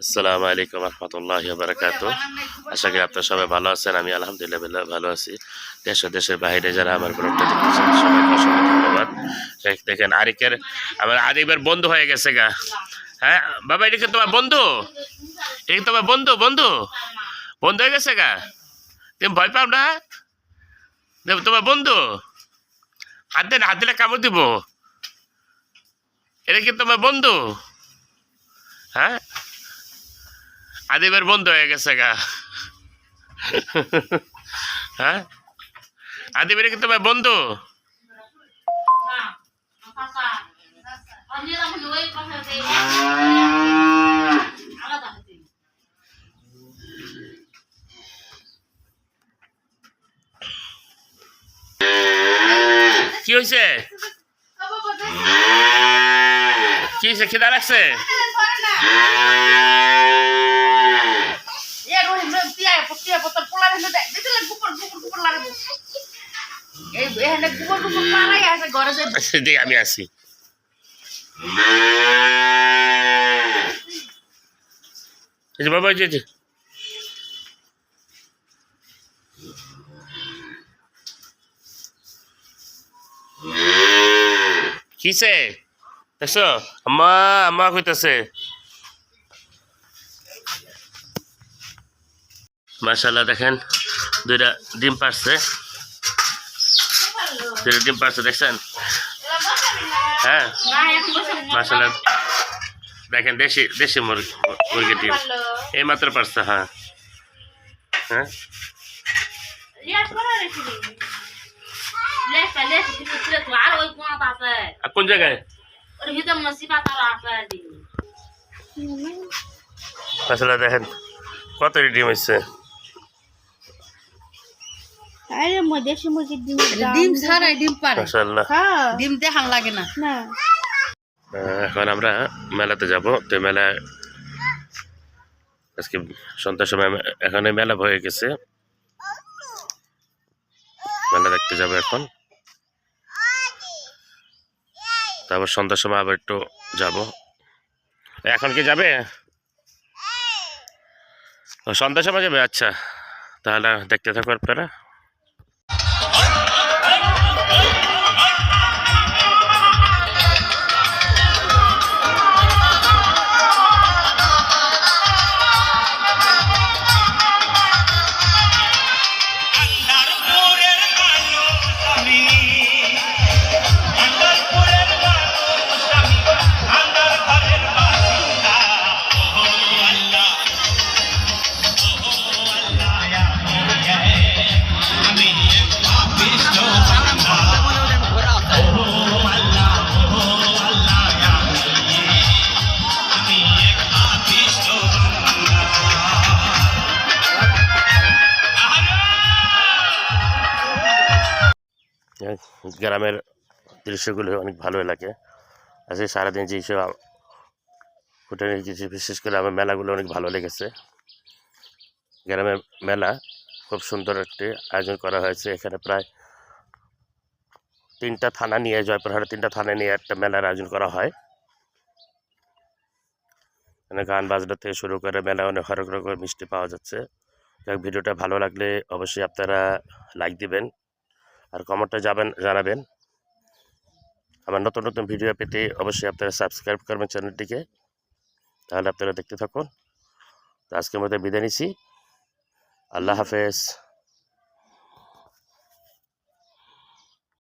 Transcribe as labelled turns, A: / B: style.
A: আসসালামু আলাইকুম রহমতুল্লাহ বারাকাতু। আশা করি আপনারা সবাই ভালো আছেন, আমি আলহামদুলিল্লাহ ভালো- আছি। দেশ দেশের বাইরে যারা আমার ব্লগটা দেখতেছেন, সবাইকে অসংখ্য ধন্যবাদ। দেখেন আরিকের, আমার আরিকের বন্ধু হয়ে গেছে গা। হ্যাঁ বাবা, এটা কি তোমার বন্ধু? এটা কি তোমার বন্ধু বন্ধু? বন্ধু হয়ে গেছে গা? তুমি ভয় পাও না? তোমার বন্ধু। হাত দেন হাত দিলে কামড় দিব। এটা কি তোমার বন্ধু? হ্যাঁ? আদিবের বন্ধু হয়ে গেছে গা। হ্যাঁ? আদিবের কি তোমার বন্ধু? কি হয়েছে কি হয়েছে খিদা লাগছে আচ্ছা, দিই আমি আসি। বাবা এই যে, এই যে। কিসে দেখছ? আম্মা আম্মা কইতাছে। মাশাল্লাহ দেখেন দুইটা ডিম পারছে। দুইটা ডিম পারছে দেখছেন হ্যাঁ মাশাল্লাহ দেখেন দেশি দেশি মুরগি মুরগির ডিম এই মাত্র পারছে হ্যাঁ হ্যাঁ আর কোন জায়গায় মাশাল্লাহ দেখেন কত ডিম হয়েছে
B: আরে দেশি মুরগির ডিম
C: ডিম ছাড়াই ডিম পারে
B: হ্যাঁ
C: ডিম দেখান লাগে না।
B: না।
A: এখন আমরা মেলাতে যাব। তো মেলা আজকে সন্ধ্যার সময় এখানে মেলা হয়ে গেছে। মেলা দেখতে যাব এখন। তারপর সন্ধ্যার সময় আবার একটু যাব। এখন কি যাবে? সন্ধ্যার সময় যাবে? আচ্ছা। তাহলে দেখতে থাকো আপনারা। গ্রামের দৃশ্যগুলো অনেক ভালো লাগে। আজকে সারাদিন যে সব হোটেলে কিছু বিশেষ করে আমার মেলাগুলো অনেক ভালো লেগেছে। গ্রামের মেলা খুব সুন্দর একটি আয়োজন করা হয়েছে। এখানে প্রায় তিনটা থানা নিয়ে, জয়পুরহাটে তিনটা থানা নিয়ে একটা মেলার আয়োজন করা হয়। এখানে গান বাজনা থেকে শুরু করে মেলা অনেক হরেক রকমের মিষ্টি পাওয়া যাচ্ছে। ভিডিওটা ভালো লাগলে অবশ্যই আপনারা লাইক দিবেন। আর কমেন্টে যাবেন, জানাবেন। আমার নতুন নতুন ভিডিও পেতে অবশ্যই আপনারা সাবস্ক্রাইব করবেন চ্যানেলটিকে তাহলে আপনারা দেখতে থাকুন। তো আজকের মধ্যে বিদায় নিছি। আল্লাহ হাফেজ।